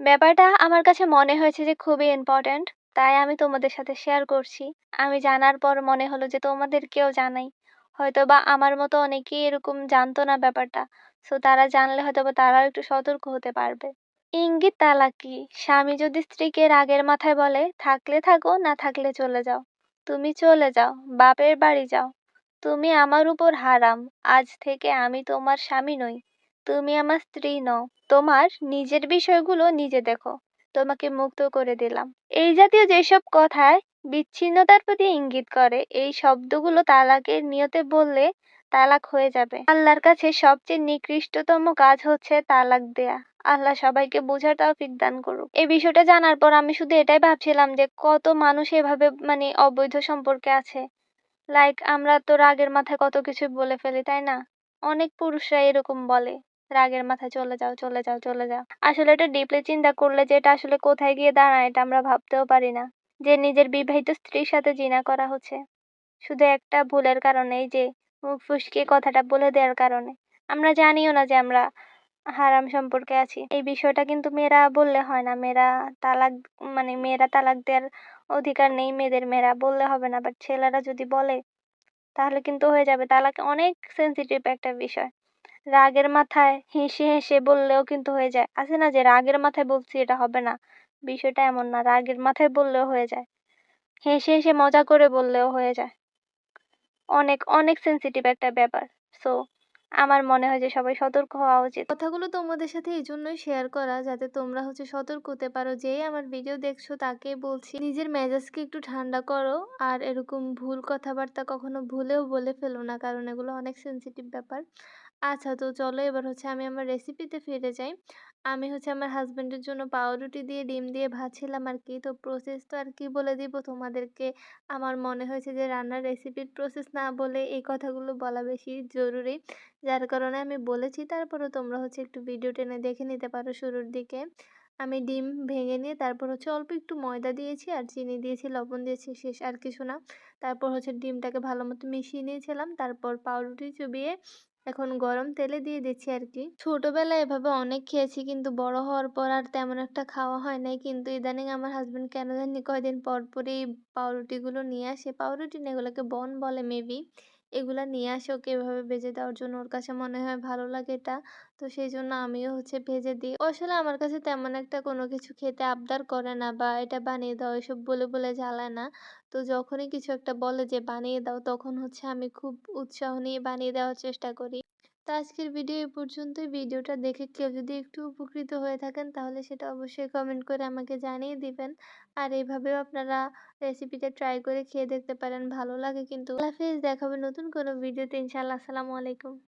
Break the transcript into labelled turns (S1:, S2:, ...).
S1: ব্যাপারটা আমার কাছে মনে হয়েছে যে খুবই ইম্পর্ট্যান্ট তাই আমি তোমাদের সাথে শেয়ার করছি। আমি জানার পর মনে হলো যে তোমাদেরকেও জানাই। হয়তো বা আমার মতো অনেকেই এরকম জানতো না ব্যাপারটা সো তারা জানলে হয়তো বা তারাও একটু সতর্ক হতে পারবে। ইঙ্গিত তালাক কি স্বামী যদি স্ত্রীকে রাগের মাথায় বলে, থাকলে থাকো, না থাকলে চলে যাও। তুমি চলে যাও, বাপের বাড়ি যাও। তুমি আমার উপর হারাম, আজ থেকে আমি তোমার স্বামী নই। তুমি আমার স্ত্রী নও, তোমার নিজের বিষয়গুলো নিজে দেখো। তোমাকে মুক্ত করে দিলাম। এই জাতীয় যেসব কথায় বিচ্ছিন্নতার প্রতি ইঙ্গিত করে, এই শব্দগুলো তালাকের নিয়তে বললে তালাক হয়ে যাবে। আল্লাহর কাছে সবচেয়ে নিকৃষ্টতম কাজ হচ্ছে তালাক দেয়া। আল্লাহ সবাইকে বোঝার তৌফিক দান করুক। এই বিষয়টা জানার পর আমি শুধু এটাই ভাবছিলাম যে, কত মানুষ এভাবে মানে অবৈধ সম্পর্কে আছে। লাইক আমরা তো রাগের মাথায় কত কিছু বলে ফেলি, তাই না? অনেক পুরুষরা এরকম বলে। রাগের মাথায় চলে যাও চলে যাও চলে যাও। আসলে এটা ডিপলি চিন্তা করলে যে এটা আসলে কোথায় গিয়ে দাঁড়ায়, এটা আমরা ভাবতেও পারি না। যে নিজের বিবাহিত স্ত্রীর সাথে জিনা করা হচ্ছে। শুধু একটা ভুলের কারণে এই যে মুখ ফুসকে কথাটা বলে দেওয়ার কারণে। আমরা জানিও না যে আমরা হারাম সম্পর্কে আছি। এই বিষয়টা কিন্তু মেয়েরা বললে হয় না। মেয়েরা তালাক মানে মেয়েরা তালাক দেওয়ার অধিকার নেই মেয়েদের। মেয়েরা বললে হবে না। বাট ছেলেরা যদি বলে, তাহলে কিন্তু হয়ে যাবে। তালাক অনেক সেন্সিটিভ একটা বিষয়। রাগের মাথায় হেসে হেসে বললেও কিন্তু হয়ে যায়। আছে না যে রাগের মাথায় বলছি এটা হবে না? বিষয়টা এমন না, রাগের মাথায় বললেও হয়ে যায়। হেসে হেসে মজা করে বললেও হয়ে যায়। অনেক অনেক সেন্সিটিভ একটা ব্যাপার। সো আমার মনে হয় যে সবাই সতর্ক হওয়া উচিত।
S2: কথাগুলো তোমাদের সাথে এই জন্যই শেয়ার করা যাতে তোমরা হচ্ছে সতর্ক হতে পারো। যেই আমার ভিডিও দেখছ তাকে বলছি, নিজের মেজাজকে একটু ঠান্ডা করো আর এরকম ভুল কথাবার্তা কখনো ভুলেও বলে ফেলো না, কারণ এগুলো অনেক সেন্সিটিভ ব্যাপার। আচ্ছা তো চলো এবার হচ্ছে আমি আমার রেসিপিতে ফিরে যাই। আমি হচ্ছে আমার হাজব্যান্ডের জন্য পাউরুটি দিয়ে, ডিম দিয়ে ভাজছিলাম আর কি তো প্রসেস তো আর কি বলে দিব তোমাদেরকে। আমার মনে হয়েছে যে রান্নার রেসিপির প্রসেস না বলে এই কথাগুলো বলা বেশি জরুরি। যার কারণে আমি বলেছি, তারপরেও তোমরা হচ্ছে একটু ভিডিও টেনে দেখে নিতে পারো শুরুর দিকে। আমি ডিম ভেঙে নিয়ে তারপর হচ্ছে অল্প একটু ময়দা দিয়েছি আর চিনি দিয়েছি, লবণ দিয়েছি, শেষ আর কিছু না। তারপর হচ্ছে ডিমটাকে ভালো মতো মিশিয়ে নিয়েছিলাম। তারপর পাউরুটি চুবিয়ে এখন গরম তেলে দিয়ে দিচ্ছি আর কি ছোটবেলায় এভাবে অনেক খেয়েছি কিন্তু বড় হওয়ার পর আর তেমন একটা খাওয়া হয় নাই। কিন্তু ইদানিং আমার হাজব্যান্ড কেন জানি কয়দিন পরপরই পাউরুটিগুলো নিয়ে আসে। পাউরুটি না এগুলোকে বন বলে মেবি এগুলা নিয়ে আসে ওকে এভাবে ভেজে দেওয়ার জন্য ওর কাছে মনে হয় ভালো লাগে এটা। তো সেই জন্য আমিও হচ্ছে ভেজে দিই। আসলে আমার কাছে তেমন একটা কোনো কিছু খেতে আবদার করে না বা এটা বানিয়ে দাও, এসব বলে বলে জ্বালায় না। তো যখনই কিছু একটা বলে যে বানিয়ে দাও, তখন হচ্ছে আমি খুব উৎসাহ নিয়ে বানিয়ে দেওয়ার চেষ্টা করি। তো আজকের ভিডিও এই পর্যন্তই। ভিডিওটা দেখে কেউ যদি একটু উপকৃত হয়ে থাকেন, তাহলে সেটা অবশ্যই কমেন্ট করে আমাকে জানিয়ে দিবেন। আর এইভাবেও আপনারা রেসিপিটা ট্রাই করে খেয়ে দেখতে পারেন। ভালো লাগে কিন্তু। আল্লাহ হাফিজ, দেখাবে নতুন কোনো ভিডিওতে ইনশাআল্লাহ, আসসালামু আলাইকুম।